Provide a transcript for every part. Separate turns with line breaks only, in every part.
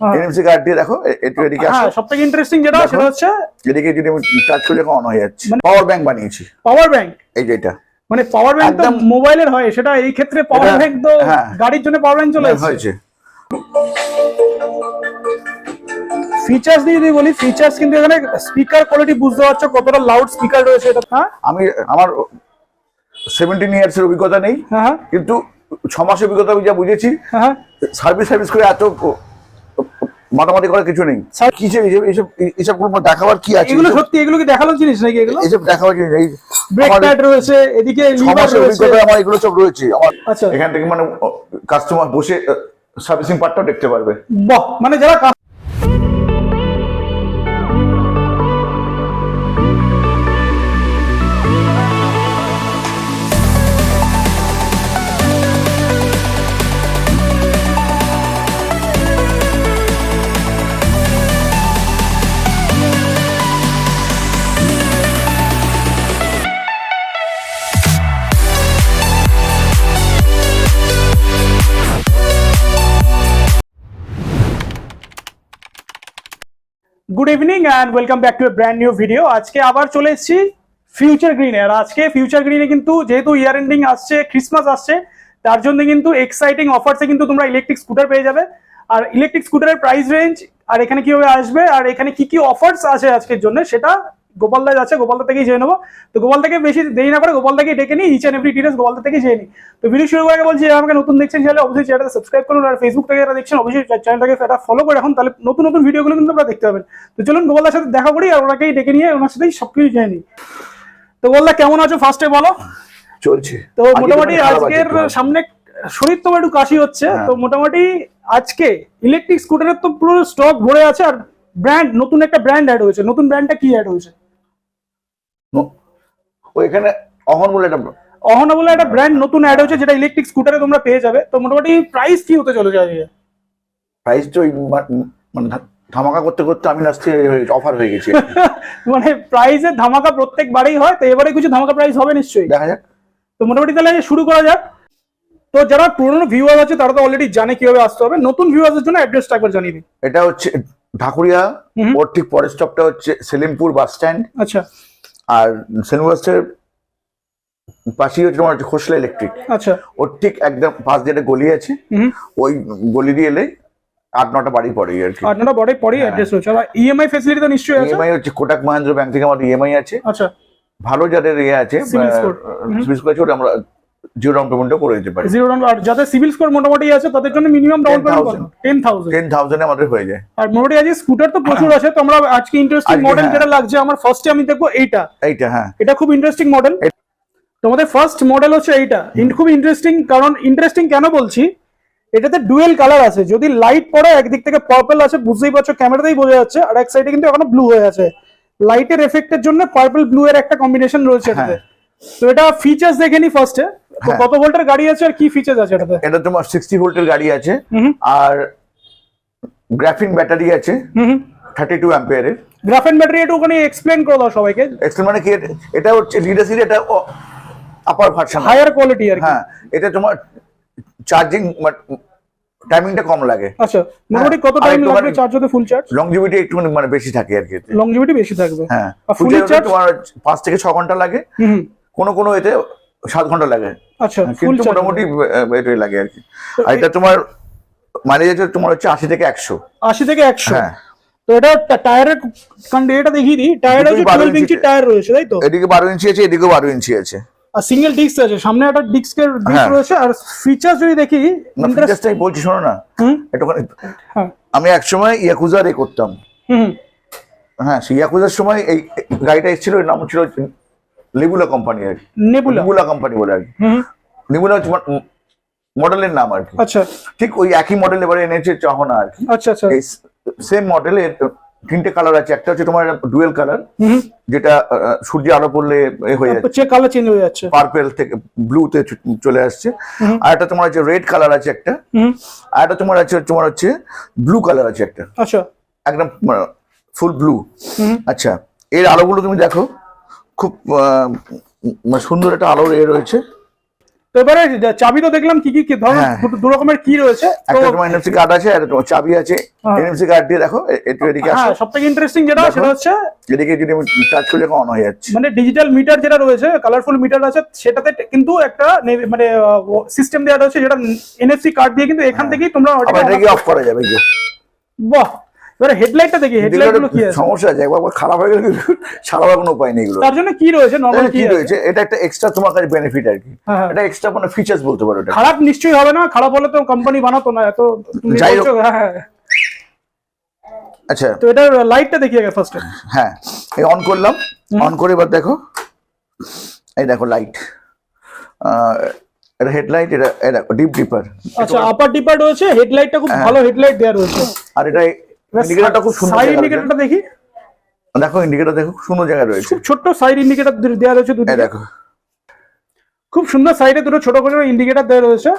হ্যাঁ।
NMC card দিয়ে দেখো একটু এদিকে
হ্যাঁ
আসো।
সব থেকে ইন্টারেস্টিং যেটা সেটা হচ্ছে
এদিকে যদি আমি টাচ করে অন হয়ে যাচ্ছে।
মানে-
পাওয়ার ব্যাংক বানিয়েছি।
পাওয়ার ব্যাংক
এই যে এটা।
মানে পাওয়ার ব্যাংক তো মোবাইলের হয় সেটা এই ক্ষেত্রে পাওয়ার ব্যাংক তো
হ্যাঁ।
গাড়ির জন্য পাওয়ার ব্যাংক চলে এসেছে
হয়েছে।
ফিচার্স দিয়ে যদি বলি ফিচার্স কিন্তু এখানে স্পিকার কোয়ালিটি বুঝতে পারছ কতটা লাউড স্পিকার রয়েছে এটা। হ্যাঁ।
আমি আমার সেভেন্টিন ইয়ার্স এর অভিজ্ঞতা নেই
হ্যাঁ হ্যাঁ,
কিন্তু ছ মাসের অভিজ্ঞতা আমি যা বুঝেছি
হ্যাঁ হ্যাঁ।
সার্ভিস সার্ভিস করে এত মাতামাতি করার কিছু নেই। কিছু এইসব এইসব এইসবগুলো দেখাবার কি আছে?
এগুলো সত্যি এগুলো কি দেখাল জিনিস নাকি এগুলো?
এইসব দেখাবার জিনিস এই
ব্রেক প্যাড রয়েছে এদিকে লিভার রয়েছে।
আমার এগুলো সব রয়েছে।
আচ্ছা।
এখান থেকে মানে কাস্টমার বসে সার্ভিসিং পার্টটাও দেখতে পারবে।
বাহ মানে যারা good evening and welcome back to a brand new video আজকে আবার চলে এসেছি ফিউচার গ্রিনে আর আজকে ফিউচার গ্রিনে কিন্তু যেহেতু ইয়ার এন্ডিং আসছে ক্রিসমাস আসছে, তার জন্য কিন্তু এক্সাইটিং অফার্সে কিন্তু তোমরা ইলেকট্রিক স্কুটার পেয়ে যাবে। আর ইলেকট্রিক স্কুটারের প্রাইস রেঞ্জ আর এখানে কীভাবে আসবে আর এখানে কি কি অফার্স আছে আজকের জন্য সেটা গোপালদা আছে গোপালদা থেকেই জেনে নেব। তো গোপাল থেকে বেশি দেরি না করে গোপাল থেকে ডেকে নিই ইচ অ্যান্ড এভরি ডিটেলস গোপালদা থেকে জেনে নিই। তো ভিডিও শুরু করে বলছি আমাকে নতুন দেখছেন তাহলে অবশ্যই চ্যানেলটা সাবস্ক্রাইব করুন আর ফেসবুক থেকে যারা দেখছেন অবশ্যই চ্যানেলটাকে এটা ফলো করে রাখুন তাহলে নতুন নতুন ভিডিওগুলো কিন্তু আপনারা দেখতে পাবেন। তো চলুন গোপালদার সাথে দেখা করি আর ওনাকেই ডেকে নিয়ে ওনার সাথেই সবকিছু জেনে নিই। তো গোপালদা কেমন আছো? ফার্স্টে বলো।
চলছে।
তো মোটামুটি
একটু
আজকের সামনে শরীর তো একটু কাশি হচ্ছে
হ্যাঁ।
তো মোটামুটি আজকে ইলেকট্রিক স্কুটারের তো পুরো স্টক ভরে আছে আর ব্র্যান্ড নতুন একটা ব্র্যান্ড অ্যাড হয়েছে। নতুন ব্র্যান্ডটা কি অ্যাড হয়েছে?
ন- ও এখানে অহন বলে একটা
অহনা বলে একটা ব্র্যান্ড নতুন অ্যাড হয়েছে যেটা ইলেকট্রিক স্কুটারে তোমরা পেয়ে যাবে। তো মোটামুটি প্রাইস কি হতে চলেছে আজকে?
প্রাইস তো মানে ধামাকা করতে করতে আমি লাস্টে অফার হয়ে গেছি।
মানে প্রাইসের ধামাকা প্রত্যেকবারেই হয় তো এবারে কিছু ধামাকা প্রাইস হবে নিশ্চয়ই।
দেখা যাক।
তো মোটামুটি তাহলে শুরু করা যাক। তো যারা পুরনো ভিউয়ার আছে তারা তো অলরেডি জানে কীভাবে আসতে হবে। নতুন ভিউয়ারদের জন্য অ্যাড্রেসটা একবার জানিয়ে দিন
এটা হচ্ছে ঢাকুরিয়া। ওর ঠিক পরের স্টপটা হচ্ছে সেলিমপুর বাস স্ট্যান্ড
আচ্ছা।
আর বাস পাশেই হচ্ছে তোমার হচ্ছে খোসলা ইলেকট্রিক
আচ্ছা।
ওর ঠিক একদম পাশ দিয়ে গলি আছে। ওই গলি দিয়ে এলে আট নটা বাড়ি পড়ে আর কি।
আট নটা বাড়ি পরেই অ্যাড্রেস হচ্ছে আর ইএমআই ফেসিলিটি তো নিশ্চয়ই আছে।
ইএমআই হচ্ছে কোটাক মহেন্দ্র ব্যাংক থেকে আমার ইএমআই আছে।
আচ্ছা।
ভালো যাদের ইয়ে আছে. সিভিল স্কোর আমরা জিরো ডাউন পেমেন্টও করে দিতে পারি।
জিরো ডাউন আর যাদের সিভিল স্কোর মোটামুটি আছে তাদের জন্য minimum down payment
10,000
ten thousand
ten থাউজেন্ডে আমাদের হয়ে যায়।
আর মোটামুটি আজকে স্কুটার তো প্রচুর আছে তো আমরা আজকে ইন্টারেস্টিং মডেল
হ্যাঁ।
যেটা লাগছে আমার ফার্স্টে আমি দেখব এইটা।
এইটা হ্যাঁ।
এটা খুব ইন্টারেস্টিং মডেল তোমাদের ফার্স্ট মডেল হচ্ছে এইটা। ইন- খুব ইন্টারেস্টিং কারণ ইন্টারেস্টিং কেন বলছি? এটাতে ডুয়েল কালার আছে। যদি লাইট পড়ে একদিক থেকে পার্পল আছে বুঝতেই পারছ ক্যামেরাতেই বোঝা যাচ্ছে আর এক সাইডে কিন্তু এখনও ব্লু হয়ে আছে। লাইটের এফেক্টের জন্য পার্পল ব্লু এর একটা কম্বিনেশন রয়েছে এটাতে। তো এটা ফিচার্স দেখে নি ফার্স্টে তো
হ্যাঁ।
কত ভোল্টের গাড়ি আছে আর কি ফিচার্স আছে এটাতে?
এটা তোমার সিক্সটি ভোল্টের গাড়ি আছে। আর গ্রাফিন ব্যাটারি আছে।
হুম
থার্টি টু অ্যাম্পিয়ারের
গ্রাফেন ব্যাটারি একটু ওখানে এক্সপ্লেন করে দাও সবাইকে।
এক্সেল মানে কি? এটা- হচ্ছে লিডার এটা আপার ভার্সন
হায়ার কোয়ালিটি আর
হ্যাঁ এটা তোমার চার্জিং টাইমিংটা কম লাগে।
আচ্ছা মোটামুটি কত টাইম লাগবে
মানে-
চার্জ হতে ফুল চার্জ
লংজিভিটি একটু মানে বেশি থাকে আর কি।
লংজিভিটি বেশি থাকবে।
হ্যাঁ ফুল
চার্জ
তোমার পাঁচ থেকে ছ ঘণ্টা লাগে। কোনো কোনো এতে সাত ঘণ্টা লাগে।
আচ্ছা ফুল
কিন্তু মোটামুটি এটাই লাগে আর কি। আর এটা তোমার মাইলেজ আছে তোমার হচ্ছে আশি থেকে একশো।
আশি থেকে একশো।
হ্যাঁ।
তো এটা টায়ারের কারণ এটা দেখিয়ে দিই টায়ার হচ্ছে টুয়েলভ ইঞ্চি। টায়ার রয়েছে তাই তো?
এদিকে বারো ইঞ্চি আছে এদিকেও বারো ইঞ্চি আছে।
আর সিঙ্গেল ডিস্ক আছে সামনে একটা ডিস্কের ডিস্ক
হ্যাঁ।
রয়েছে আর ফিচার্স যদি দেখি
না বলছি শোনো না।
হুম?
একটুখানি
হ্যাঁ।
আমি একসময় ইয়াকুজার এ করতাম। হ্যাঁ সেই ইয়াকুজার সময় এই এই গাড়িটা এসেছিল এর নাম ছিল লেবুলা কোম্পানি আর
নেবুলা
নেবুলা কোম্পানি বলে আর। নেবুলা হচ্ছে মডেলের নাম আর কি।
আচ্ছা।
ঠিক ওই একই মডেল এবারে এনেছে চাহনা আর কি।
আচ্ছা আচ্ছা।
এই সেম মডেলের তিনটে কালার আছে। একটা হচ্ছে তোমার ডুয়েল কালার। যেটা সূর্যে আলো পড়লে এ হয়ে যাচ্ছে।
কালার চেঞ্জ হয়ে যাচ্ছে।
পার্পেল থেকে ব্লুতে চলে আসছে। আর একটা তোমার আছে রেড কালার আছে একটা।
হুম
আর একটা তোমার আছে তোমার হচ্ছে ব্লু কালার আছে একটা।
আচ্ছা।
একদম ফুল ব্লু আচ্ছা এর আলোগুলো তুমি দেখো। খুব মানে সুন্দর একটা আলোর এ রয়েছে।
তো এবারে চাবি তো দেখলাম কি কি ধরনের
হ্যাঁ।
দু- রকমের কি রয়েছে?
একটা তোমার এনএফসি কার্ড আছে আর তোমার চাবি আছে।
হ্যাঁ।
এনএফসি কার্ড দিয়ে দেখো একটু এদিকে
হ্যাঁ
আসো।
সব থেকে ইন্টারেস্টিং যেটা সেটা হচ্ছে
এদিকে যদি আমি টাচ করে দেখো অন হয়ে যাচ্ছে।
মানে ডিজিটাল মিটার যেটা রয়েছে কালারফুল মিটার আছে সেটাতে কিন্তু একটা মানে সিস্টেম দেওয়া রয়েছে যেটা এনএফসি কার্ড দিয়ে কিন্তু এখান থেকেই তোমরা
এটাকে অফ করা যাবে
বাহ! এবারে হেডলাইটটা দেখি হেডলাইট কি আছে?
সমস্যা আছে একবার খারাপ হয়ে গেলে সারাবার কোনো উপায় নেই এগুলো
তার জন্য কি রয়েছে? নর্মাল কি
রয়েছে? এটা একটা এক্সট্রা তোমার কাছে বেনিফিট আর কি।
হ্যাঁ, হ্যাঁ।
এটা এক্সট্রা মানে ফিচার্স বলতে পারো এটা
খারাপ নিশ্চয়ই হবে না খারাপ হলে তো কোম্পানি বানাতো না এত তুমি বলছো হ্যাঁ
আচ্ছা।
তো এটার লাইটটা দেখি আগে ফার্স্টে
হ্যাঁ এই অন করলাম। অন করে এবার দেখো এই দেখো লাইট এটা হেডলাইট এটা দেখো ডিপ ডিপার
আচ্ছা আপার ডিপার রয়েছে হেডলাইটটা খুব ভালো হেডলাইট দেওয়া রয়েছে।
আর এটা ইন্ডিকেটরটা খুব সুন্দর
সাইড ইন্ডিকেটরটা দেখি।
দেখো ইন্ডিকেটর দেখো খুব সুন্দর জায়গায় রয়েছে।
খুব সাইড ইন্ডিকেটর দেওয়া রয়েছে দুটো
দেখো।
খুব সুন্দর সাইডে দুটো ছোট করে ইন্ডিকেটর দেওয়া রয়েছে।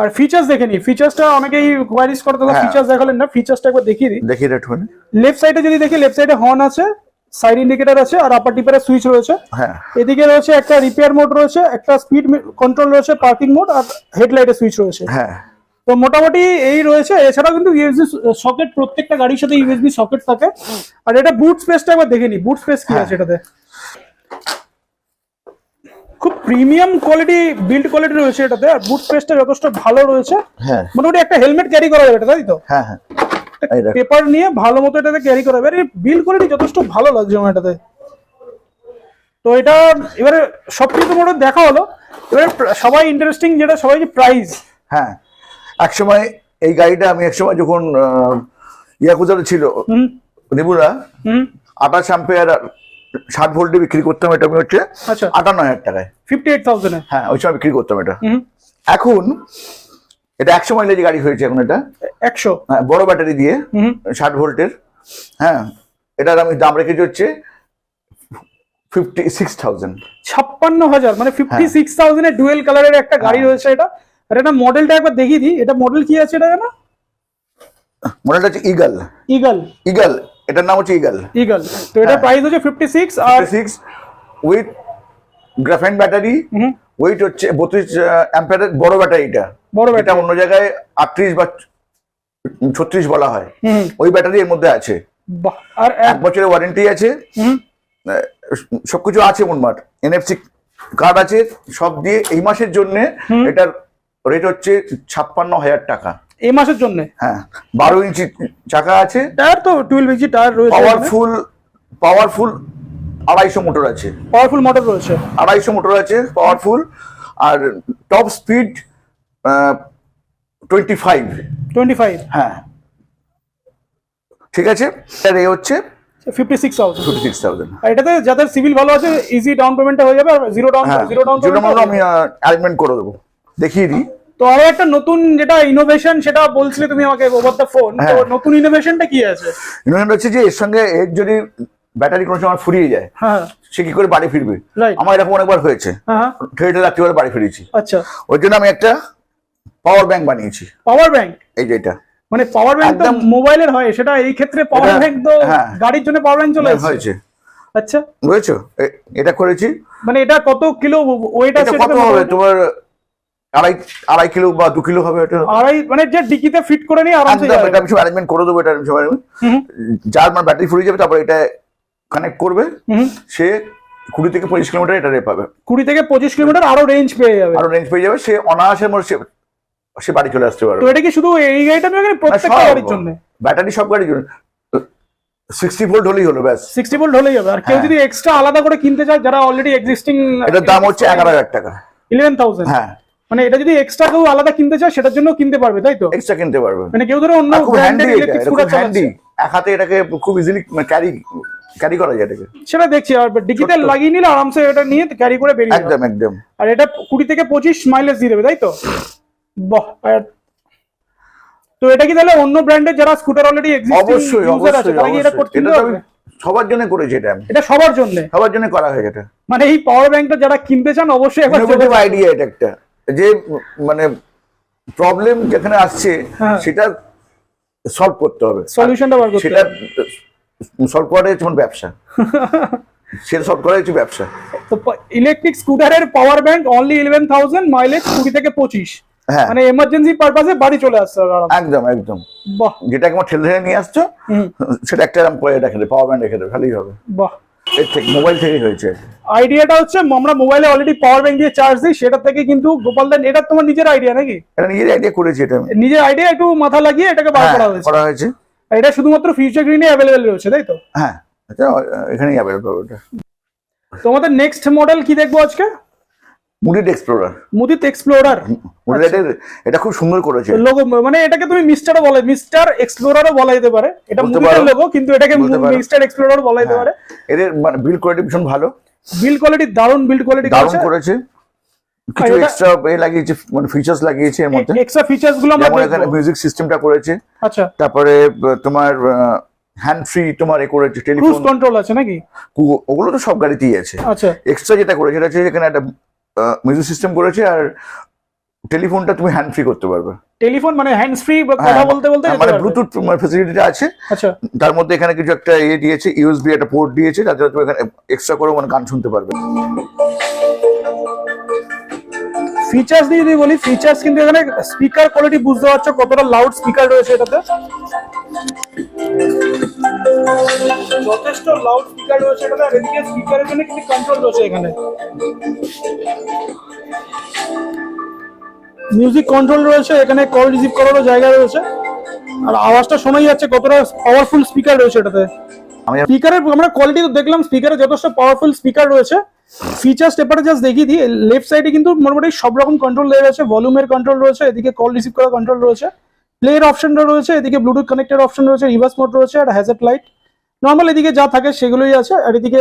আর ফিচার্স দেখে নি ফিচার্সটা অনেকেই কোয়ারিজ করে তো
হ্যাঁ।
ফিচার্স দেখালেন না। ফিচার্সটা একবার দেখিয়ে দিই।
দেখি এটা একটুখানি।
লেফট সাইডে যদি দেখি লেফট সাইডে হর্ন আছে সাইড ইন্ডিকেটর আছে আর আপার সুইচ রয়েছে।
হ্যাঁ।
এদিকে রয়েছে একটা রিপেয়ার মোড রয়েছে একটা স্পিড কন্ট্রোল রয়েছে পার্কিং মোড আর হেডলাইটের সুইচ রয়েছে।
হ্যাঁ।
তো মোটামুটি এই রয়েছে। এছাড়াও কিন্তু ইউএসবি সকেট প্রত্যেকটা গাড়ির সাথে ইউএসবি সকেট থাকে। আর এটা বুট স্পেসটা একবার দেখে নি। বুট স্পেস কি
হ্যাঁ।
আছে এটাতে? খুব প্রিমিয়াম কোয়ালিটি বিল্ড কোয়ালিটি রয়েছে এটাতে। আর বুট স্পেসটা যথেষ্ট ভালো রয়েছে।
হ্যাঁ।
মোটামুটি একটা হেলমেট ক্যারি করা যাবে এটা তাই তো?
হ্যাঁ হ্যাঁ।
পেপার নিয়ে ভালো মতো এটাতে ক্যারি করা যাবে। আর বিল্ড কোয়ালিটি যথেষ্ট ভালো লাগছে আমার এটাতে। তো এটা এবারে সবকিছু মোটামুটি দেখা হলো। এবারে সবাই ইন্টারেস্টিং যেটা সবাই যে প্রাইস
হ্যাঁ। একসময় এই গাড়িটা আমি একসময় যখন ইয়াকুজারে ছিল নেবুরা
হুম।
আঠাশ ষাট ভোল্টে বিক্রি করতাম এটা আমি হচ্ছে
আচ্ছা।
আটান্ন হাজার টাকায়।
ফিফটি এইট থাউজেন্ডে
হ্যাঁ ওই সময় বিক্রি করতাম এটা। এখন এটা একশো মাইলেজ গাড়ি হয়েছে এখন এটা।
একশো।
হ্যাঁ, বড় ব্যাটারি দিয়ে ষাট ভোল্টের হ্যাঁ এটার আমি দাম রেখেছি হচ্ছে ফিফটি সিক্স থাউজেন্ড
ছাপ্পান্ন হাজার মানে ফিফটি
হ্যাঁ।
সিক্স থাউজেন্ডের ডুয়েল কালারের একটা গাড়ি রয়েছে এটা। আর এটা মডেলটা একবার দেখিয়ে দিই। এটা মডেল কি আছে এটা জানো?
মডেলটা হচ্ছে ইগল
ইগল
ইগল এটার নাম হচ্ছে ইগল
ইগল তো এটা
হ্যাঁ।
প্রাইস হচ্ছে ফিফটি সিক্স আর
সিক্স উইথ গ্রাফাইন ব্যাটারি
হুম,
ওয়েট হচ্ছে বত্রিশ অ্যাম্পিয়ারের বড় ব্যাটারিটা
বড়
এটা
ব্যাটারি
অন্য জায়গায় আটত্রিশ বা ছত্রিশ বলা হয়। ওই ব্যাটারি এর মধ্যে আছে।
আর
এক বছরের ওয়ারেন্টি আছে। সবকিছু আছে মোটমাট এনএফসি কার্ড আছে সব দিয়ে এই মাসের জন্য এটার রেট হচ্ছে ছাপ্পান্ন হাজার টাকা।
এই মাসের জন্য?
হ্যাঁ বারো ইঞ্চি চাকা আছে।
টায়ার তো টুয়েলভ ইঞ্চি টায়ার রয়েছে
পাওয়ারফুল পাওয়ারফুল আড়াইশো মোটর আছে।
পাওয়ারফুল মোটর রয়েছে।
আড়াইশো মোটর আছে পাওয়ারফুল আর top speed twenty five
twenty five
হ্যাঁ। ঠিক আছে? স্যার এ হচ্ছে
fifty six thousand
fifty six thousand
আর এটাতে যাদের সিভিল ভালো আছে ইজি ডাউন পেমেন্টটা হয়ে যাবে আর জিরো ডাউন জিরো ডাউন
মনে হয় আমি অ্যারেঞ্জমেন্ট করে দেবো। দেখিয়ে দিই।
তো আরও একটা নতুন যেটা ইনোভেশন সেটা বলছিলে তুমি আমাকে ওভার দ্য ফোন তো
হ্যাঁ।
নতুন ইনোভেশনটা কি আছে?
ইনোভেশন হচ্ছে যে এর সঙ্গে এর যদি ব্যাটারি কোনো সময় ফুরিয়ে যায়
হ্যাঁ।
সে কি করে বাড়ি ফিরবে? আমার এরকম অনেকবার হয়েছে।
হ্যাঁ হ্যাঁ,
ঠেটে রাত্রিবেলা বাড়ি ফিরেছি।
আচ্ছা।
ওই জন্য আমি একটা পাওয়ার ব্যাংক বানিয়েছি।
পাওয়ার ব্যাংক
এই যে এটা।
মানে পাওয়ার ব্যাংক তো মোবাইলের হয় সেটা এই ক্ষেত্রে পাওয়ার ব্যাংক তো। গাড়ির জন্য পাওয়ার ব্যাংক চলে
হয়েছে।
আচ্ছা।
বুঝেছ? এটা করেছি।
মানে এটা কত কিলো ওয়েট আছে
কত হবে? তোমার আড়াই আড়াই কিলো বা দু কিলো হবে এটা।
আড়াই মানে যে ডিকিতে ফিট করে নিয়ে আরামসে যাবে।
এটা আমি সব অ্যারেঞ্জমেন্ট করে দেবো এটা আমি সব যার মানে ব্যাটারি ফুরিয়ে যাবে তারপর এটা কানেক্ট করবে সে কুড়ি থেকে পঁচিশ কিলোমিটার এটা পাবে।
কুড়ি থেকে পঁচিশ কিলোমিটার আরও রেঞ্জ পেয়ে যাবে।
আরও রেঞ্জ পেয়ে যাবে সে অনায়াসের মধ্যে সে সে বাড়ি চলে আসতে পারবে।
তো এটা কি শুধু এই গাড়িটা নয় মানে প্রত্যেকটা গাড়ির জন্য?
ব্যাটারি সব গাড়ির জন্য। সিক্সটি ভোল্ট হলেই হলো ব্যাস।
সিক্সটি ভোল্ট হলেই যাবে আর কেউ
হ্যাঁ।
যদি এক্সট্রা আলাদা করে কিনতে চায় যারা অলরেডি এক্সিস্টিং
এটার দাম হচ্ছে এগারো হাজার টাকা।
ইলেভেন থাউজেন্ড
হ্যাঁ।
মানে এটা যদি এক্সট্রা কেউ আলাদা কিনতে চায় সেটার জন্য কিনতে পারবে তাই তো?
এক্সট্রা কিনতে পারবে।
মানে কেউ ধরো অন্য
খুব হ্যান্ডি
ব্র্যান্ডের
এটা
ইলেকট্রিক
খুব
স্কুটার
হ্যান্ডি
চালাচ্ছে।
এক হাতে এটাকে খুব ইজিলি ক্যারি ক্যারি করা যায় এটাকে।
সেটা দেখছি আর ডিজিটাল লাগিয়ে নিলে আরামসে এটা নিয়ে ক্যারি করে বেরিয়ে
একদম একদম।
আর এটা কুড়ি থেকে পঁচিশ মাইলেজ দিয়ে দেবে তাই তো? বাহ তো এটা কি তাহলে অন্য ব্র্যান্ডের যারা স্কুটার অলরেডি এক্সিস্টিং
অবশ্যই অবশ্যই
এটা করতে
সবার জন্য করেছি এটা।
এটা সবার জন্য?
সবার জন্য করা হয় এটা
মানে এই পাওয়ার ব্যাংকটা যারা কিনতে চান অবশ্যই একবার
আইডিয়া এটা একটা। যে মানে প্রবলেম যেখানে আসছে
হ্যাঁ।
সেটা সলভ করতে হবে।
সলিউশনটা বার করতে
সেটা। সলভ হচ্ছে আমার ব্যবসা। সেটা সলভ করাই হচ্ছে ব্যবসা।
তো electric স্কুটারের power bank only eleven thousand mileage কুড়ি থেকে পঁচিশ।
হ্যাঁ।
মানে এমার্জেন্সি পারপাসে বাড়ি চলে আরাম
একদম একদম।
বাহ।
যেটাকে আমার ঠেলে ঠেলে নিয়ে আসছো সেটা একটা করে রেখে দেবে পাওয়ার ব্যাংক রেখে দেবে ভালোই হবে।
বাহ।
এর থেকে মোবাইল থেকে হয়েছে।
আইডিয়াটা হচ্ছে আমরা মোবাইলে অলরেডি পাওয়ার ব্যাংক দিয়ে চার্জ দিই সেটা থেকে কিন্তু গোপাল দেন এটা তোমার নিজের আইডিয়া নাকি?
এটা নিজের আইডিয়া করেছি এটা। আমি
নিজের আইডিয়া একটু মাথা লাগিয়ে এটাকে বার
হ্যাঁ,
করা হয়েছে।
করা হয়েছে।
এটা শুধুমাত্র ফিউচার গ্রিনে অ্যাভেলেবেল রয়েছে তাই তো?
হ্যাঁ আচ্ছা এখানেই अवेलेबल ওটা।
তোমাদের নেক্সট মডেল কি দেখব আজকে?
মুডিড এক্সপ্লোরার
মুদিত এক্সপ্লোরার
এটা খুব সুন্দর করেছে।
লোগো মানে এটাকে তুমি মিস্টারও বলে মিস্টার এক্সপ্লোরারও বলা যেতে পারে। এটা মুদিতের লোগো কিন্তু এটাকে মিস্টার এক্সপ্লোরারও বলা যেতে
হ্যাঁ।
পারে।
এদের মানে বিল্ড কোয়ালিটি ভীষণ ভালো।
বিল্ড কোয়ালিটি দারুণ বিল্ড কোয়ালিটি
দারুণ করেছে। কিছু এক্সট্রা এ লাগিয়েছে মানে ফিচার্স লাগিয়েছে এর মধ্যে।
এক্সট্রা ফিচার্সগুলো আমরা
এখানে। মিউজিক সিস্টেমটা করেছে।
আচ্ছা।
তারপরে তোমার হ্যান্ড ফ্রি তোমার এ করেছে টেলিফোন
কন্ট্রোল আছে নাকি?
ওগুলো তো সব গাড়িতেই আছে।
আচ্ছা।
এক্সট্রা যেটা করেছে সেটা হচ্ছে এখানে একটা মিউজিক সিস্টেম করেছে আর টেলিফোনটা তুমি হ্যান্ড ফ্রি করতে পারবে।
টেলিফোন মানে হ্যান্ড ফ্রি কথা বলতে বলতে
হ্যাঁ, মানে। ব্লুটুথ ফ্যাসিলিটিটা আছে।
আচ্ছা।
তার মধ্যে এখানে কিছু একটা ইয়ে দিয়েছে ইউএসবি একটা পোর্ট দিয়েছে যাতে তুমি এখানে এক্সট্রা করে মানে গান শুনতে পারবে।
ফিচার্স দিয়ে যদি বলি ফিচার্স কিন্তু এখানে স্পিকার কোয়ালিটি বুঝতে পারছ কতটা লাউড স্পিকার রয়েছে এটাতে। যথেষ্ট লাউড স্পিকার রয়েছে এটাতে আর এদিকে স্পিকারের জন্য কিন্তু কন্ট্রোল রয়েছে এখানে। মিউজিক কন্ট্রোল রয়েছে এখানে কল রিসিভ করারও জায়গা রয়েছে। আর আওয়াজটা শোনাই যাচ্ছে কতটা পাওয়ারফুল স্পিকার রয়েছে এটাতে।
আমি
স্পিকারের আমরা কোয়ালিটি তো দেখলাম স্পিকারে যথেষ্ট পাওয়ারফুল স্পিকার রয়েছে। ফিচার্স জাস্ট দেখিয়ে দিই লেফট সাইডে কিন্তু মোটামুটি সব রকম কন্ট্রোল দেওয়া আছে ভলিউমের কন্ট্রোল রয়েছে এদিকে কল রিসিভ করার কন্ট্রোল রয়েছে প্লের অপশনটা রয়েছে এদিকে ব্লুটুথ কানেক্টেড অপশন রয়েছে রিভার্স মোড রয়েছে আর হ্যাজেট লাইট নর্মাল এদিকে যা থাকে সেগুলোই আছে আর এদিকে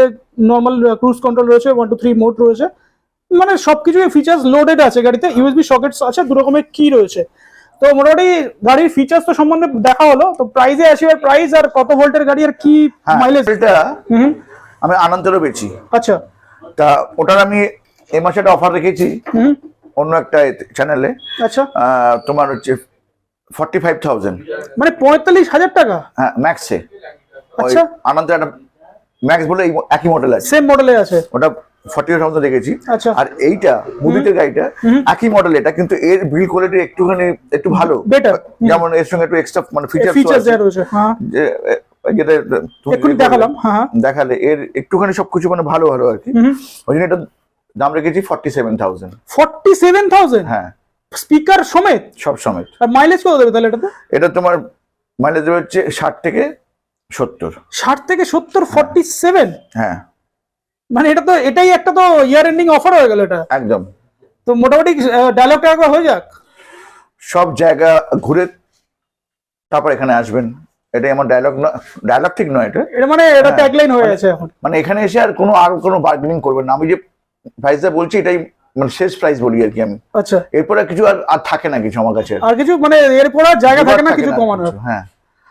নর্মাল ক্রুজ কন্ট্রোল রয়েছে ওয়ান টু থ্রি মোড রয়েছে। মানে সবকিছু ফিচার্স লোডেড আছে গাড়িতে ইউএসবি সকেটস আছে দু রকমের কি রয়েছে। তো মোটামুটি গাড়ির ফিচার্স তো সম্বন্ধে দেখা হলো তো প্রাইসে আসি আর প্রাইস আর কত ভোল্টের গাড়ি আর কি
হ্যাঁ
মাইলেজ
এটা
হুম
আমি আনন্দেরও বেছি
আচ্ছা।
তা ওটার আমি এই মাসে একটা অফার রেখেছি। অন্য একটা চ্যানেলে
আচ্ছা।
তোমার হচ্ছে ফর্টি ফাইভ থাউজেন্ড
মানে পঁয়তাল্লিশ হাজার টাকা?
হ্যাঁ ম্যাক্সে
আচ্ছা।
আনন্দের একটা ম্যাক্স বলে এই একই মডেল আছে।
সেম মডেলে আছে।
ওটা ফর্টি থাউজেন্ড রেখেছি।
আচ্ছা।
আর এইটা মুদিতের গাড়িটা একই মডেল এটা কিন্তু এর বিল কোয়ালিটি একটুখানি একটু ভালো।
বেটার
যেমন এর সঙ্গে একটু এক্সট্রা মানে ফিচার
রয়েছে হ্যাঁ।
যে যেটা
এক্ষুনি দেখালাম হ্যাঁ হ্যাঁ।
দেখালে এর একটুখানি সবকিছু মানে ভালো ভালো আর কি। ওই জন্য এটা দাম রেখেছি forty seven thousand
forty seven thousand
হ্যাঁ।
স্পিকার সমেত?
সব সময়
আর মাইলেজ কত দেবে তাহলে এটাতে?
এটা তোমার মাইলেজ দেবে হচ্ছে ষাট থেকে সত্তর।
ষাট থেকে সত্তর ফর্টি সেভেন
হ্যাঁ।
মানে এটা তো এটাই একটা তো ইয়ার এন্ডিং অফার হয়ে গেল এটা।
একদম।
তো মোটামুটি ডায়লগটা একবার হয়ে যাক।
সব জায়গা ঘুরে তারপর এখানে আসবেন। এটাই আমার ডায়লগ ডায়লগ ঠিক নয় এটা।
এটা মানে এটা
হ্যাঁ।
ট্যাগলাইন হয়ে গেছে এখন।
মানে এখানে এসে আর কোনো আর কোনো বার্গেনিং করবেন না। আমি যে প্রাইসটা বলছি এটাই মানে শেষ প্রাইস বলি আর কি আমি।
আচ্ছা।
এরপরে আর কিছু আর আর থাকে না কিছু আমার কাছে।
আর কিছু মানে এরপর আর জায়গা থাকে না কিছু কমানোর।
হ্যাঁ।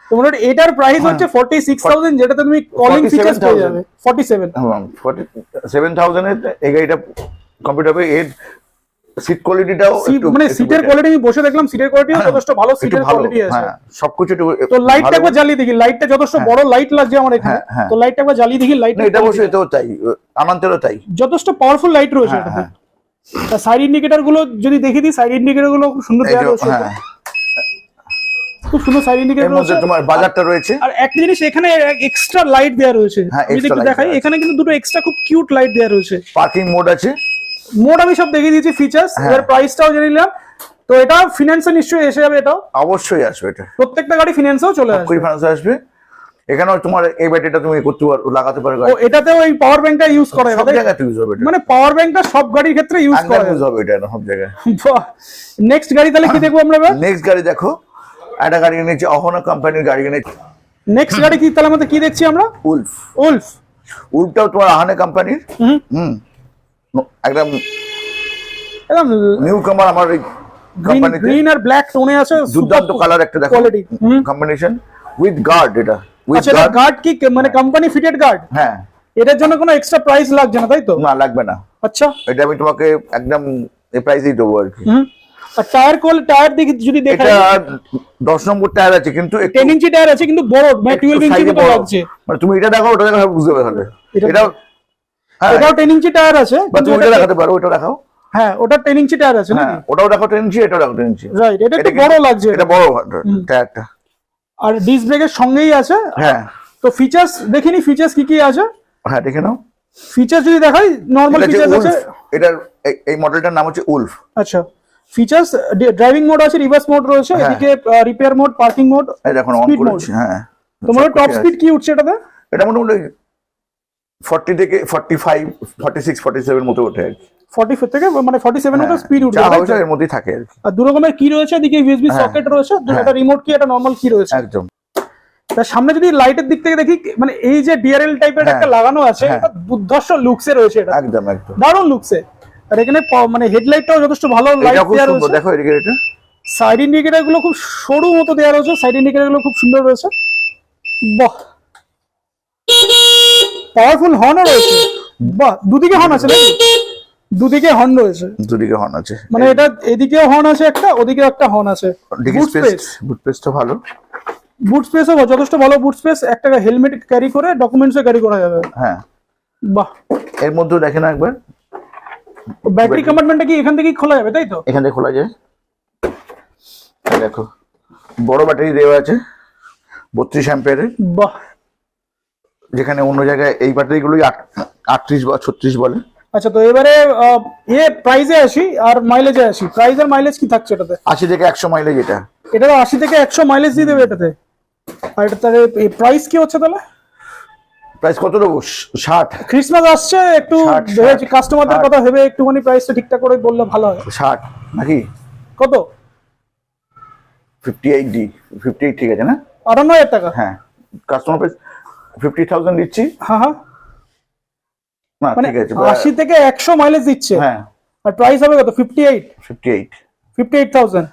তো মোটামুটি এটার প্রাইস হচ্ছে ফর্টি সিক্স থাউজেন্ড যেটাতে তুমি কলিং ফিচার্স পেয়ে যাবে। ফর্টি সেভেন
ফর্টি সেভেন থাউজেন্ডের এই গাড়িটা কমপ্লিট হবে। এর সিট কোয়ালিটিটাও
মানে সিটের কোয়ালিটি আমি বসে দেখলাম সিটের কোয়ালিটিও যথেষ্ট ভালো সিটের কোয়ালিটি আছে।
হ্যাঁ সবকিছু
তো লাইটটা। একবার জ্বালিয়ে দেখি লাইটটা যথেষ্ট বড় লাইট লাগছে আমার এখানে।
হ্যাঁ, হ্যাঁ।
তো লাইটটা একবার জ্বালিয়ে দেখি লাইট
এটা অবশ্যই এটাও তাই আনন্দেরও তাই
যথেষ্ট পাওয়ারফুল লাইট রয়েছে
হ্যাঁ,
এটাতে
হ্যাঁ।
সাইড ইন্ডিকেটরগুলো যদি দেখে দিই সাইড ইন্ডিকেটরগুলো খুব সুন্দর দেওয়া রয়েছে
হ্যাঁ।
খুব সুন্দর সাইড ইন্ডিকেটর রয়েছে
তোমার বাজারটা রয়েছে।
আর একটা জিনিস এখানে এক্সট্রা লাইট দেওয়া রয়েছে।
হ্যাঁ,
আমি যদি একটু দেখাই এখানে কিন্তু দুটো এক্সট্রা খুব কিউট লাইট দেওয়া রয়েছে।
পার্কিং মোড আছে।
মোড আমি সব দেখিয়ে দিয়েছি ফিচার্স
হ্যাঁ।
এবার প্রাইসটাও জেনে নিলাম। তো এটা ফিনান্সে নিশ্চয়ই এসে যাবে এটাও?
অবশ্যই আসবে এটা।
প্রত্যেকটা গাড়ি ফিনান্সেও চলে আসবে।
কুড়ি ফাইন্যান্স আসবে। এখানেও তোমার এই ব্যাটারিটা তুমি করতে পারো লাগাতে পারো
ও এটাতেও ওই পাওয়ার ব্যাংকটা ইউজ করা যাবে সব
জায়গাতে ইউজ হবে
মানে পাওয়ার ব্যাংকটা সব গাড়ির ক্ষেত্রে ইউজ করা
ইউজ হবে এটা সব জায়গায়।
নেক্সট গাড়ি তাহলে কি দেখব আমরা
নেক্সট গাড়ি দেখো। একটা গাড়ি এনেছে অহনা কোম্পানির গাড়ি এনেছে
নেক্সট গাড়ি কি তাহলে আমাদের কি দেখছি আমরা?
উলফ
উলফ
উলফটাও তোমার আহানে কোম্পানির
হুম।
হুম। একদম
একদম
নিউ কামার আমার এই
গ্রিন
কোম্পানিতে
গ্রিন আর ব্ল্যাক টোনে আছে
দুর্দান্ত কালার একটা দেখো
কোয়ালিটি
কম্বিনেশন উইথ গার্ড এটা উইথ
আচ্ছা
গার্ড
গার্ড কি মানে কোম্পানি ফিটেড গার্ড
হ্যাঁ।
এটার জন্য কোনো এক্সট্রা প্রাইস লাগছে না তাই তো?
না লাগবে না।
আচ্ছা।
এটা আমি তোমাকে একদম এই প্রাইসেই দেবো আর কি।
আর টায়ার কোয়ালিটি টায়ার দেখি যদি
এটা
দেখাই
দশ নম্বর টায়ার আছে কিন্তু একটু
টেন ইঞ্চি টায়ার আছে কিন্তু বড় মানে
একটু
টুয়েলভ ইঞ্চি মতো লাগছে।
মানে তুমি এটা দেখো ওটা দেখো বুঝতে পারবে
এটা-
এটা।
এটাও টেন ইঞ্চি টায়ার আছে
বা তুমি ওইটা দেখাতে পারো ওইটা দেখাও।
হ্যাঁ ওটা টেন ইঞ্চি টায়ার আছে
হ্যাঁ ওটাও দেখো টেন ইঞ্চি এটাও দেখো টেন ইঞ্চি
রাইট এটা একটু বড় লাগছে
এটা বড় টায়ারটা
আর ডিস্ক ব্রেকের সঙ্গেই আছে।
হ্যাঁ।
তো ফিচার্স দেখিনি ফিচার্স কি কি আছে?
হ্যাঁ দেখে নাও।
ফিচার্স যদি দেখাই নর্মাল ফিচার্স আছে।
এটার এই- মডেলটার নাম হচ্ছে উলফ
আচ্ছা। ফিচার্স ড্রাইভিং মোড আছে রিভার্স মোড রয়েছে
হ্যাঁ।
এদিকে রিপেয়ার মোড পার্কিং মোড
এই দেখুন অন করেছি হ্যাঁ।
তোমার টপ স্পিড কি উঠছে এটাতে?
এটা মোটামুটি ফর্টি থেকে forty five forty six forty seven মতো ওঠে আর কি।
44 থেকে মানে 47 মতো
হ্যাঁ,
স্পিড উঠছে
যা
তাই
এর মধ্যেই থাকে আর কি।
আর দু রকমের কি রয়েছে এদিকে ইউএসবি
হ্যাঁ।
সকেট রয়েছে
হ্যাঁ।
একটা রিমোট কি একটা নরমাল কি রয়েছে।
একদম।
তার সামনে যদি লাইটের দিক থেকে দেখি মানে এই যে ডিআরএল টাইপের
হ্যাঁ।
একটা লাগানো আছে
হ্যাঁ।
এটা দুর্ধর্ষ লুকসে রয়েছে এটা।
একদম একদম।
দারুণ লুকসে আর এখানে মানে হেডলাইটটাও যথেষ্ট ভালো লাইট দেওয়া রয়েছে।
দেখো এটা।
সাইড ইন্ডিকেটরগুলো খুব সরু মতো দেওয়া রয়েছে সাইড ইন্ডিকেটরগুলো খুব সুন্দর রয়েছে। বাহ! পাওয়ারফুল হর্নও রয়েছে। বাহ দুদিকে হর্ন আছে নাকি? দুদিকে হর্ন রয়েছে।
দুদিকে হর্ন আছে।
মানে এটা এদিকেও হর্ন আছে একটা ওদিকেও একটা হর্ন আছে। বুট
স্পেস
স্পেস
বুট স্পেসটা ভালো।
বুট স্পেসও যথেষ্ট ভালো বুট স্পেস একটা হেলমেট ক্যারি করে ডকুমেন্টসও ক্যারি করা যাবে।
হ্যাঁ।
বাহ।
এর মধ্যেও দেখেন একবার।
ব্যাটারি কম্পার্টমেন্টটা কি এখান থেকেই খোলা যাবে তাই তো?
এখান থেকে খোলা যায়। দেখো বড় ব্যাটারি দেওয়া আছে বত্রিশ অ্যাম্পিয়ারের
বাহ।
যেখানে অন্য জায়গায় এই ব্যাটারিগুলোই আটত্রিশ বা ছত্রিশ বলে।
আচ্ছা তো এবারে এ প্রাইজে আসি আর মাইলেজে আসি। প্রাইস আর মাইলেজ কি থাকছে এটাতে?
আশি থেকে একশো মাইলেজ এটা।
এটা আশি থেকে একশো মাইলেজ দিয়ে দেবে এটাতে। আর এটা তাহলে প্রাইস কি হচ্ছে তাহলে?
প্রাইস কত দেবো? ষাট।
ক্রিসমাস আসছে একটু কাস্টমারদের কথা ভেবে একটুখানি প্রাইসটা ঠিকঠাক করে বললে ভালো হয়।
ষাট নাকি?
কত?
Fifty eight D fifty eight ঠিক আছে না?
আটান্ন হাজার টাকা।
হ্যাঁ কাস্টমার প্রাইস ফিফটি থাউজেন্ড দিচ্ছি।
হ্যাঁ হ্যাঁ।
না
মানে
ঠিক আছে
আশি থেকে একশো মাইলেজ দিচ্ছে।
হ্যাঁ।
আর প্রাইস হবে কত? Fifty eight
fifty eight
fifty eight thousand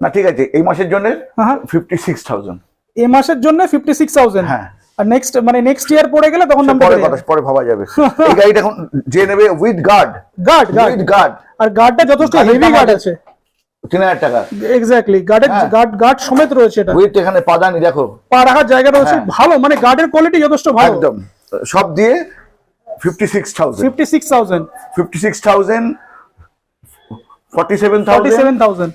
না ঠিক আছে এই মাসের জন্য
হ্যাঁ
ফিফটি সিক্স থাউজেন্ড
এ মাসের জন্য ফিফটি সিক্স থাউজেন্ড
হ্যাঁ।
আর নেক্সট মানে নেক্সট ইয়ার পড়ে গেলে তখন
পরে কথা পরে ভাবা যাবে। এই গাড়িটা এখন যে নেবে with guard
guard guard
with guard
আর গার্ডটা যথেষ্ট হেভি গার্ড
আছে। তিন হাজার টাকা।
এক্স্যাক্টলি গার্ডের। গার্ড গার্ড সমেত রয়েছে এটা।
উইথ এখানে পাদানি দেখো।
পা রাখার জায়গা রয়েছে
হ্যাঁ।
ভালো মানে গার্ডের কোয়ালিটি যথেষ্ট ভালো।
একদম। সব দিয়ে fifty six thousand
fifty six thousand
fifty six thousand forty seven
forty seven thousand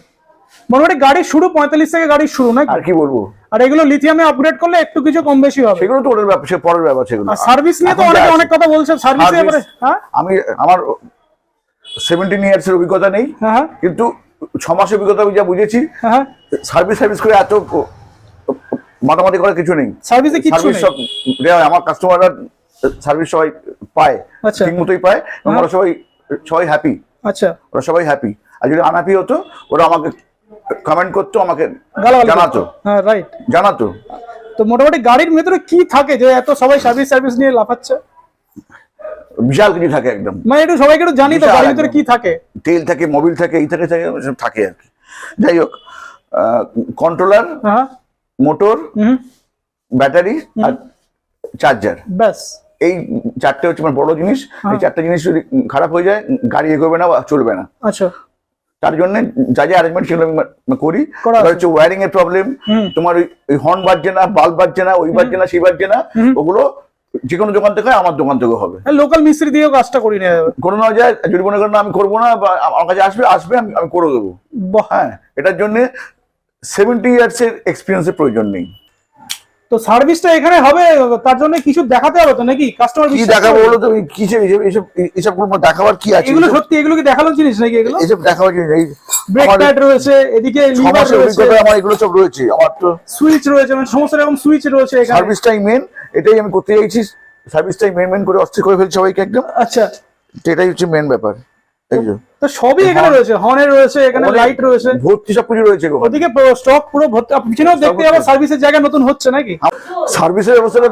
মোটামুটি গাড়ির শুরু পঁয়তাল্লিশ থেকে গাড়ির শুরু নাকি
আর কি বলব?
আর এগুলো লিথিয়ামে আপগ্রেড করলে একটু কিছু কম বেশি হবে।
সেগুলো তো ওদের ব্যাপার সে পরের ব্যাপার সেগুলো।
সার্ভিস নিয়ে তো অনেকে অনেক কথা বলছে সার্ভিসে এবারে হ্যাঁ?
আমি আমার সেভেন্টিন ইয়ার্স এর অভিজ্ঞতা নেই।
হ্যাঁ হ্যাঁ।
কিন্তু ছ মাসের অভিজ্ঞতা আমি যা বুঝেছি
হ্যাঁ হ্যাঁ।
সার্ভিস সার্ভিস করে এত মাতামাতি করার কিছু নেই।
সার্ভিসে
সার্ভিস
নেই?
আমার কাস্টমাররা সার্ভিস সবাই পায়
আচ্ছা।
ঠিক মতোই পায় এবং
হ্যাঁ।
ওরা সবাই সবাই হ্যাপি
আচ্ছা।
ওরা সবাই হ্যাপি আর যদি আনহ্যাপি হতো ওরা আমাকে কমেন্ট করতো আমাকে জানাতো।
হ্যাঁ রাইট
জানাতো।
তো মোটামুটি গাড়ির ভেতরে কি থাকে যে এত সবাই সার্ভিস সার্ভিস নিয়ে লাফাচ্ছে?
বিশাল কিছু থাকে একদম।
মানে একটু সবাইকে একটু জানি তো গাড়ির ভিতরে কি থাকে?
তেল থাকে মোবিল থাকে এই থাকে থাকে সব থাকে আর কি। যাই হোক কন্ট্রোলার মোটর ব্যাটারি আর চার্জার
ব্যাস।
এই চারটে হচ্ছে আমার বড় জিনিস। এই
হ্যাঁ।
চারটে জিনিস যদি খারাপ হয়ে যায় গাড়ি এগোবে না বা চলবে না।
আচ্ছা।
তার জন্য যা যা অ্যারেঞ্জমেন্ট সেগুলো আমি করি। হচ্ছে ওয়ারিং এর প্রবলেম তোমার ওই হর্ন বাজছে না বাল্ব বাজছে না ওই বাজছে না সেই বাজছে না ওগুলো যে কোনো দোকান থেকে আমার দোকান থেকে হবে।
লোকাল মিস্ত্রি দিয়েও কাজটা করি যাবে।
করে নেওয়া যায় যদি মনে করেন আমি করব না বা আমার কাছে আসবে আসবে আমি আমি করে দেবো। হ্যাঁ এটার জন্য সেভেন্টি ইয়ার্স এর এক্সপিরিয়েন্সের প্রয়োজন নেই।
তো সার্ভিসটা এখানে হবে তার জন্য কিছু দেখাতে হবে তো নাকি? কাস্টমার
কি দেখাবো বলো তো এইসব এইসব এইসবগুলো দেখাবার কি আছে?
এগুলো সত্যি এগুলো কি দেখানোর জিনিস নাকি এগুলো?
এইসব দেখাবার জিনিস এই
ব্রেক প্যাড রয়েছে এদিকে লিভার রয়েছে।
আমার এগুলো সব রয়েছে। আমার তো
সুইচ রয়েছে মানে সমস্ত রকম সুইচ রয়েছে এখানে।
সার্ভিসটাই মেন এটাই আমি করতে চাইছি। সার্ভিসটাই মেন মেন করে অস্থির করে ফেলছি সবাইকে একদম।
আচ্ছা।
এটাই হচ্ছে মেন ব্যাপার। এই যে।
তো সবই এখানে রয়েছে হর্নের রয়েছে এখানে লাইট রয়েছে।
ভর্তি রয়েছে
ওদিকে স্টক পুরো ভর্তি আপনি পিছনেও দেখতে আবার সার্ভিসের জায়গা নতুন হচ্ছে নাকি?
সার্ভিসের ব্যবস্থাটা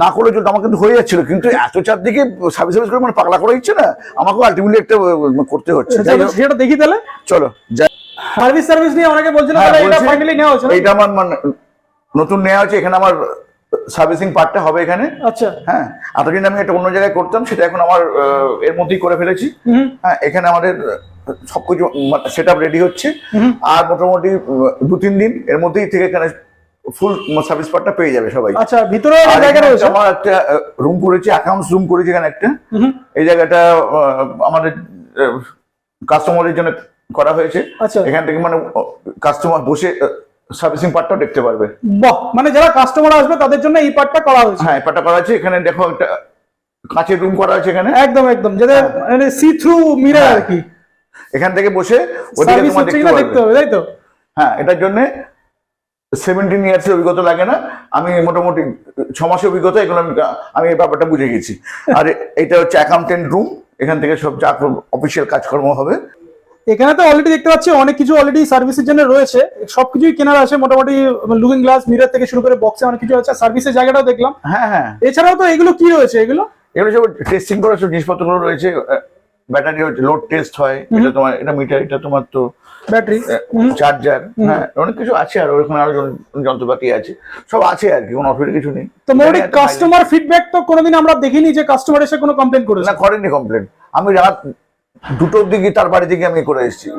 না চলতো আমার কিন্তু হয়ে যাচ্ছিল কিন্তু এত চারদিকে সার্ভিস সার্ভিস করে মানে পাগলা করে দিচ্ছে না? আলটিমেটলি একটা করতে হচ্ছে।
সেটা দেখি তাহলে।
চলো
সার্ভিস সার্ভিস নিয়ে অনেকে বলছিল
হ্যাঁ,
এটা ফাইনালি নেওয়া হচ্ছে?
এইটা আমার মানে নতুন নেওয়া হচ্ছে এখানে আমার সার্ভিসিং পার্টটা হবে এখানে।
আচ্ছা।
হ্যাঁ এতদিন আমি একটা অন্য জায়গায় করতাম সেটা এখন আমার এর মধ্যেই করে ফেলেছি। হ্যাঁ এখানে আমাদের সবকিছু সেট আপ রেডি হচ্ছে। আর মোটামুটি দু তিন দিন এর মধ্যেই থেকে এখানে ফুল সার্ভিস পার্টটা পেয়ে যাবে সবাই।
আচ্ছা ভিতরে জায়গা রয়েছে?
আমার একটা রুম করেছি অ্যাকাউন্টস রুম করেছি এখানে একটা। এই জায়গাটা আমাদের কাস্টমারের জন্য করা হয়েছে।
আচ্ছা।
এখান থেকে মানে কাস্টমার বসে সার্ভিসিং পার্টটাও দেখতে পারবে।
বাহ মানে যারা কাস্টমার আসবে তাদের জন্য এই পার্টটা করা হয়েছে।
হ্যাঁ এই পার্টটা করা আছে এখানে দেখো একটা কাঁচের রুম করা আছে এখানে।
একদম একদম। যাদের মানে সি থ্রু মিরর
হ্যাঁ।
আর কি।
এখান থেকে বসে ওদিকে তোমার দেখতে
হবে তাই তো?
হ্যাঁ এটার জন্য সেভেন্টিন ইয়ার্সের অভিজ্ঞতা লাগে না। আমি মোটামুটি ছ মাসের অভিজ্ঞতা এগুলো আমি আমি এই ব্যাপারটা বুঝে গেছি। আর এটা হচ্ছে অ্যাকাউন্টেন্ট রুম এখান থেকে সব যা অফিসিয়াল কাজকর্ম হবে।
এখানে তো অলরেডি দেখতে পাচ্ছি অনেক কিছু অলরেডি সার্ভিসের জন্য রয়েছে। সবকিছুই কেনার আছে মোটামুটি লুকিং গ্লাস মিরর থেকে শুরু করে বক্সে অনেক কিছু আছে। সার্ভিসের জায়গাটাও দেখলাম।
হ্যাঁ হ্যাঁ।
এছাড়াও তো এগুলো কি রয়েছে এগুলো?
এগুলো সব টেস্টিং করা সব জিনিসপত্রগুলো রয়েছে। ব্যাটারি হচ্ছে লোড টেস্ট হয়। এটা তোমার এটা মিটার এটা তোমার তো
ব্যাটারি
চার্জার হ্যাঁ অনেক কিছু আছে আর ওখানে আরও যন্ত্রপাতি আছে। সব আছে আর কি কোনো অসুবিধা কিছু নেই।
তো মোটামুটি কাস্টমার ফিডব্যাক তো কোনোদিন আমরা দেখিনি যে কাস্টমার এসে কোনো কমপ্লেন করেছে।
না করেনি কমপ্লেন আমি রাত দুটোর দিকে তার বাড়ি থেকে আমি করে এসেছি।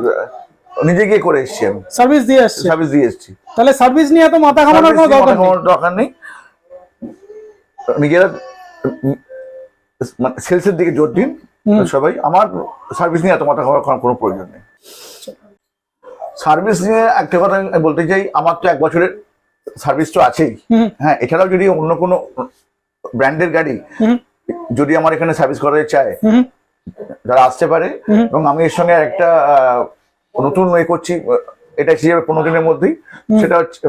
নিজে গিয়ে করে এসেছি আমি।
সার্ভিস দিয়ে এসেছি।
সার্ভিস দিয়ে এসেছি।
তাহলে সার্ভিস নিয়ে তো মাথা ঘামানোর কোনো দরকার নেই।
দরকার নেই। নিজেরা সেলসের দিকে জোর দিন সবাই। আমার সার্ভিস নিয়ে এত মাথা খাওয়ার কোনো- প্রয়োজন নেই। সার্ভিস নিয়ে একটা কথা আমি বলতে চাই আমার তো এক বছরের সার্ভিস তো আছেই। হ্যাঁ এছাড়াও যদি অন্য কোনো ব্র্যান্ডের গাড়ি যদি আমার এখানে সার্ভিস করাতে চায়। যারা আসতে পারে এবং আমি এর সঙ্গে একটা নতুন এ করছি এটা এসে যাবে পনেরো দিনের মধ্যেই সেটা হচ্ছে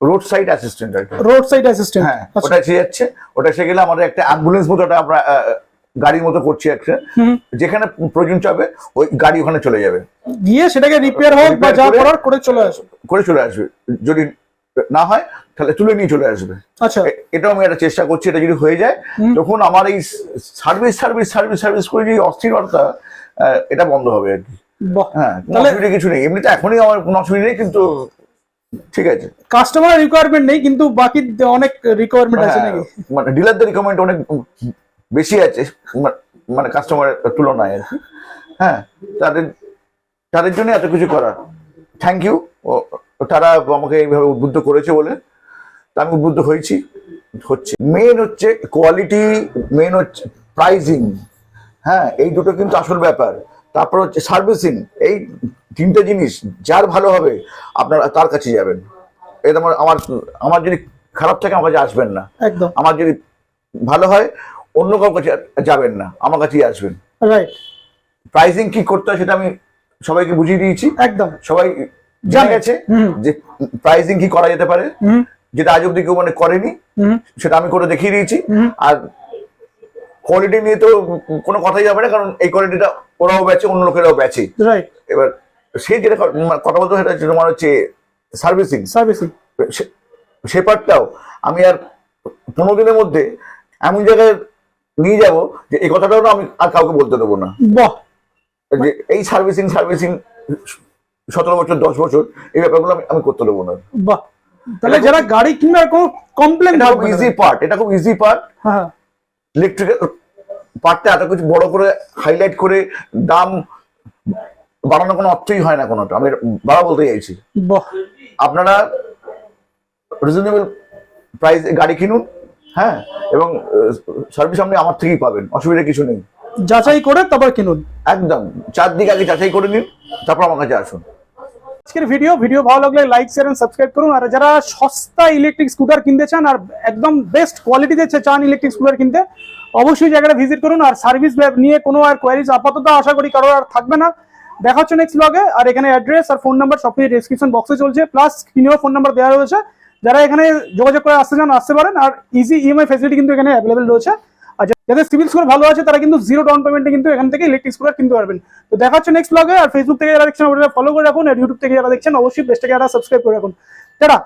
রোড সাইড অ্যাসিস্ট্যান্ট আর
রোড সাইড অ্যাসিস্ট্যান্ট
হ্যাঁ ওটা এসে যাচ্ছে ওটা এসে গেলে আমাদের একটা অ্যাম্বুলেন্স মতো একটা আমরা গাড়ির মতো করছি একটা। যেখানে প্রয়োজন চাবে ওই গাড়ি ওখানে চলে যাবে।
গিয়ে সেটাকে রিপেয়ার হোক বা যা করার করে চলে আসবে।
করে চলে আসবে। যদি না হয় তাহলে তুলে নিয়ে চলে আসবে।
আচ্ছা।
এটাও আমি একটা চেষ্টা করছি এটা যদি হয়ে যায় তখন আমার এই সার্ভিস সার্ভিস সার্ভিস সার্ভিস করে যে অস্থিরতা এটা বন্ধ হবে আর কি। হ্যাঁ অসুবিধা কিছু নেই। এমনিতে এখনই আমার কোনো অসুবিধা নেই কিন্তু ঠিক আছে।
কাস্টমার রিকোয়ারমেন্ট নেই কিন্তু বাকি অনেক রিকোয়ারমেন্ট আছে
হ্যাঁ,
নাকি?
মানে ডিলারদের রিকমেন্ড অনেক বেশি আছে মানে কাস্টমারের তুলনায় হ্যাঁ তাদের তাদের জন্য এত কিছু করা। থ্যাংক ইউ তারা আমাকে এইভাবে উদ্বুদ্ধ করেছে বলে। আমি উদ্বুদ্ধ হয়েছি হচ্ছে। মেন হচ্ছে কোয়ালিটি মেন হচ্ছে প্রাইজিং হ্যাঁ এই দুটো কিন্তু আসল ব্যাপার। তারপর হচ্ছে সার্ভিসিং এই তিনটে জিনিস যার ভালো হবে আপনারা তার কাছে যাবেন। এটা আমার আমার আমার যদি খারাপ থাকে আমার কাছে আসবেন না।
একদম।
আমার যদি ভালো হয় অন্য কারোর কাছে যাবেন না আমার কাছেই আসবেন।
রাইট
প্রাইসিং কি করতে হয় সেটা আমি সবাইকে বুঝিয়ে দিয়েছি।
একদম।
সবাই
জানে।
গেছে। যে প্রাইসিং কি করা যেতে পারে। যেটা আজ অব্দি কেউ মানে করেনি সেটা আমি করে দেখিয়ে দিয়েছি। আর কোয়ালিটি নিয়ে তো কোনো কথাই যাবে না কারণ এই কোয়ালিটিটা ওরাও বেচে অন্য লোকেরাও বেচে এবার সে যেটা মানে কথা বলতে সেটা হচ্ছে তোমার হচ্ছে সার্ভিসিং
সার্ভিসিং
সে- সে পার্টটাও আমি আর পনেরো দিনের মধ্যে এমন জায়গায় নিয়ে যাব যে এই কথাটাও না আমি আর কাউকে বলতে দেবো না।
বাহ!
যে এই সার্ভিসিং সার্ভিসিং সতেরো বছর দশ বছর এই ব্যাপারগুলো আমি আমি করতে দেবো না।
বাহ! তাহলে যারা গাড়ি কিনবে কোনো কমপ্লেন
এটা খুব ইজি পার্ট এটা খুব ইজি পার্ট
হ্যাঁ।
ইলেকট্রিক্যাল পার্টটা এত কিছু বড় করে হাইলাইট করে দাম বাড়ানোর কোনো অর্থই হয় না কোনোটা। আমি বাড়া বলতে চাইছি। আপনারা রিজনেবল প্রাইস গাড়ি কিনুন হ্যাঁ এবং সার্ভিস আপনি আমার থেকেই পাবেন অসুবিধা কিছু নেই।
যাচাই করে তারপর কিনুন।
একদম চারদিকে আগে যাচাই করে নিন তারপর আমার কাছে আসুন।
আজকের ভিডিও ভিডিও ভালো লাগলে লাইক শেয়ার এন্ড সাবস্ক্রাইব করুন। আর যারা সস্তা ইলেকট্রিক স্কুটার কিনতে চান আর একদম বেস্ট কোয়ালিটিতে চান ইলেকট্রিক স্কুটার কিনতে, অবশ্যই জায়গাটা ভিজিট করুন। আর সার্ভিস নিয়ে কোনো আর কোয়ারিজ আপাতত আশা করি কারোর আর থাকবে না। দেখা হচ্ছে নেক্সট ব্লগে আর এখানে অ্যাড্রেস আর ফোন নাম্বার সব কিছু ডিসক্রিপশন বক্সে চলছে। প্লাস স্ক্রিনেও ফোন নাম্বার দেওয়া রয়েছে। যারা এখানে যোগাযোগ করে আসতে চান, আসতে পারেন। আর ইজি ইএমআই ফেসিলিটি কিন্তু এখানে অ্যাভেলেবেল রয়েছে। আর যাদের সিভিল স্কোর ভালো আছে, তারা কিন্তু জিরো ডাউন পেমেন্টে কিন্তু এখান থেকে ইলেকট্রিক স্কুটার কিনতে পারবেন। তো দেখা হচ্ছে নেক্সট ব্লগে আর ফেসবুক থেকে যারা দেখছেন, ওটা ফলো করে রাখুন, আর ইউটিউব থেকে যারা দেখছেন, অবশ্যই পেজটাকে একটা সাবস্ক্রাইব করে রাখুন। টাটা!